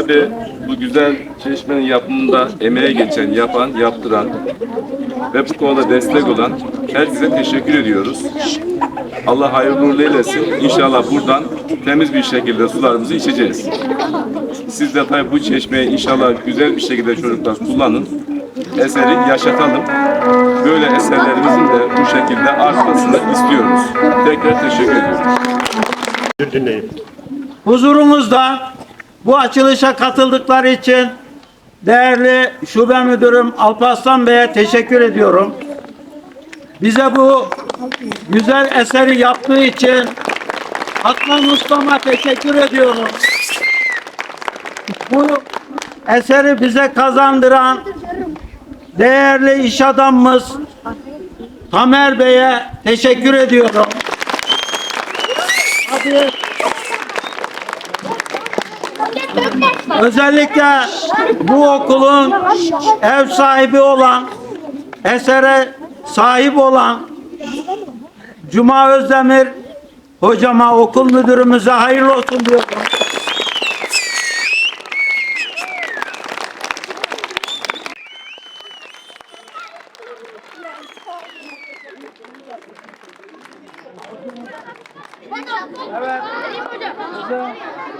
Tabii bu güzel çeşmenin yapımında emeğe geçen, yapan, yaptıran ve bu konuda destek olan herkese teşekkür ediyoruz. Allah hayırlı uğurlu eylesin. İnşallah buradan temiz bir şekilde sularımızı içeceğiz. Siz de tabii bu çeşmeyi inşallah güzel bir şekilde çocuklar kullanın. Eseri yaşatalım. Böyle eserlerimizin de bu şekilde artmasını istiyoruz. Tekrar teşekkür ediyoruz. dinleyin. Bu açılışa katıldıkları için değerli şube müdürüm Alparslan Bey'e teşekkür ediyorum. Bize bu güzel eseri yaptığı için Adnan Usta'ma teşekkür ediyorum. Bu eseri bize kazandıran değerli iş adamımız Tamer Bey'e teşekkür ediyorum. Hadi özellikle bu okulun ev sahibi olan, esere sahip olan Cuma Özdemir hocama, okul müdürümüze hayırlı olsun diyorum. Evet.